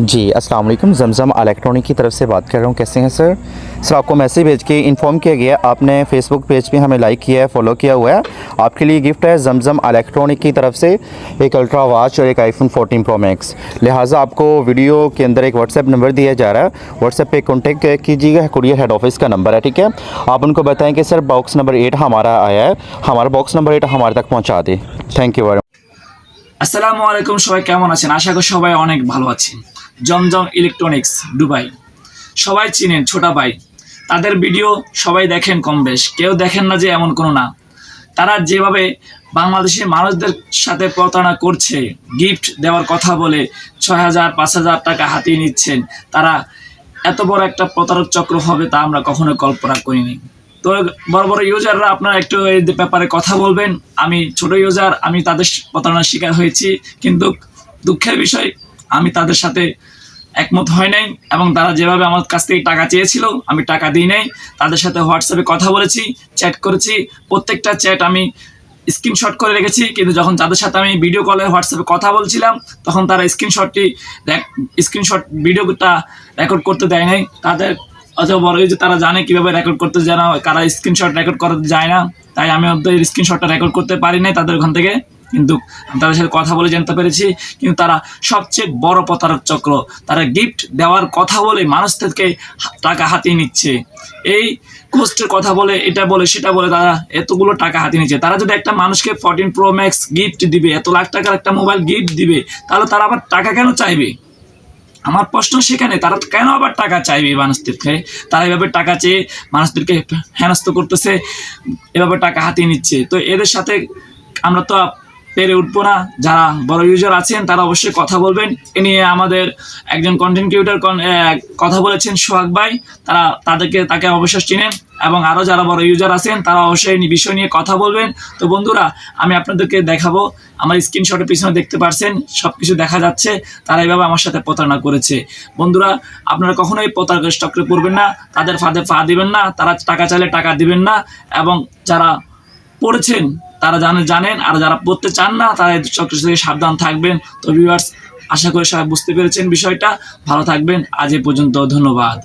जी अस्सलाम वालेकुम जमज़म इलेक्ट्रॉनिक की तरफ से बात कर रहा हूँ कैसे हैं सर सर आपको मैसेज भेज के इन्फॉर्म किया गया आपने फेसबुक पेज पे हमें लाइक किया है फॉलो किया हुआ है आपके लिए गिफ्ट है जमज़म इलेक्ट्रॉनिक की तरफ से एक अल्ट्रा वॉच और एक आईफोन 14 प्रो मैक्स लिहाजा आपको वीडियो के अंदर एक व्हाट्सएप नंबर दिया जा रहा है व्हाट्सएप पे कॉन्टेक्ट कीजिएगा कुरियर हेड ऑफिस का नंबर है ठीक है आप उनको बताएं कि सर बॉक्स नंबर एट हमारा आया है हमारा बॉक्स नंबर एट हमारे तक पहुँचा दें थैंक यू वेरी আসসালামু আলাইকুম সবাই কেমন আছেন আশা করি সবাই অনেক ভালো আছেন জমজম ইলেকট্রনিক্স দুবাই। সবাই চিনেন, ছোটা ভাই। তাদের ভিডিও সবাই দেখেন কম বেশ। কেউ দেখেন না যে এমন কোনো না। তারা যেভাবে বাংলাদেশের মানুষদের সাথে প্রতারণা করছে গিফট দেওয়ার কথা বলে ছয় হাজার, পাঁচ হাজার টাকা হাতিয়ে নিচ্ছেন, তারা এত বড় একটা প্রতারক চক্র হবে তা আমরা কখনো কল্পনা করিনি। তো বড় বড় ইউজাররা আপনারা একটু এই ব্যাপারে কথা বলবেন। আমি ছোট ইউজার আমি তাদের প্রতারণার শিকার হয়েছি। কিন্তু দুঃখের বিষয় আমি তাদের সাথে একমত হয় নাই এবং তারা যেভাবে আমার কাছ থেকে টাকা চেয়েছিল, আমি টাকা দিই নাই। তাদের সাথে হোয়াটসঅ্যাপে কথা বলেছি চ্যাট করেছি। প্রত্যেকটা চ্যাট আমি স্ক্রিনশট করে রেখেছি। কিন্তু যখন তাদের সাথে আমি ভিডিও কলে হোয়াটসঅ্যাপে কথা বলছিলাম, তখন তারা স্ক্রিনশটটি স্ক্রিনশট ভিডিওটা রেকর্ড করতে দেয় নাই। তাদের অথবা বড় যে তারা জানে কীভাবে রেকর্ড করতে জানা কারা স্ক্রিনশট রেকর্ড করতে যায় না, তাই আমি ওদের স্ক্রিনশটটা রেকর্ড করতে পারি নাই তাদের ওখান থেকে। কিন্তু তাদের সাথে কথা বলে জানতে পেরেছি, কিন্তু তারা সবচেয়ে বড় প্রতারক চক্র। তারা গিফট দেওয়ার কথা বলে মানুষ থেকে টাকা হাতিয়ে নিচ্ছে। এই কোস্টের কথা বলে, এটা বলে, সেটা বলে তারা এতগুলো টাকা হাতিয়ে নিচ্ছে। তারা যদি একটা মানুষকে ফোরটিন প্রো ম্যাক্স গিফট দিবে, এত লাখ টাকার একটা মোবাইল গিফট দিবে, তাহলে তারা আবার টাকা কেন চাইবে? আমার প্রশ্ন সেখানে, তারা কেন আবার টাকা চাইবে মানুষদেরকে? তারা এভাবে টাকা চেয়ে মানুষদেরকে হেনস্থ করতেছে, এভাবে টাকা হাতিয়ে নিচ্ছে। তো এদের সাথে আমরা তো পেরে উঠবো না। যারা বড় ইউজার আছেন, তারা অবশ্যই কথা বলবেন। এ নিয়ে আমাদের একজন কন্টেন্ট ক্রিয়েটার কথা বলেছেন সোহাগ ভাই। তারা তাদেরকে, তাকে অবশ্যই চিনেন এবং আরও যারা বড় ইউজার আছেন, তারা অবশ্যই বিষয় নিয়ে কথা বলবেন। তো বন্ধুরা, আমি আপনাদেরকে দেখাবো। আমার স্ক্রিনশটের পিছনে দেখতে পারছেন সব কিছু দেখা যাচ্ছে। তারা এইভাবে আমার সাথে প্রতারণা করেছে। বন্ধুরা, আপনারা কখনোই প্রতারকের চক্রে পড়বেন না। তাদের ফাঁদে ফা দিবেন না। তারা টাকা চাইলে টাকা দিবেন না। এবং যারা পড়েছেন তারা জানে জানেন, আর যারা পড়তে চান না, তারা চক্র থেকে সাবধান থাকবেন। তো ভিউয়ার্স আশা করি সবাই বুঝতে পেরেছেন বিষয়টা। ভালো থাকবেন। আজ এ পর্যন্ত ধন্যবাদ।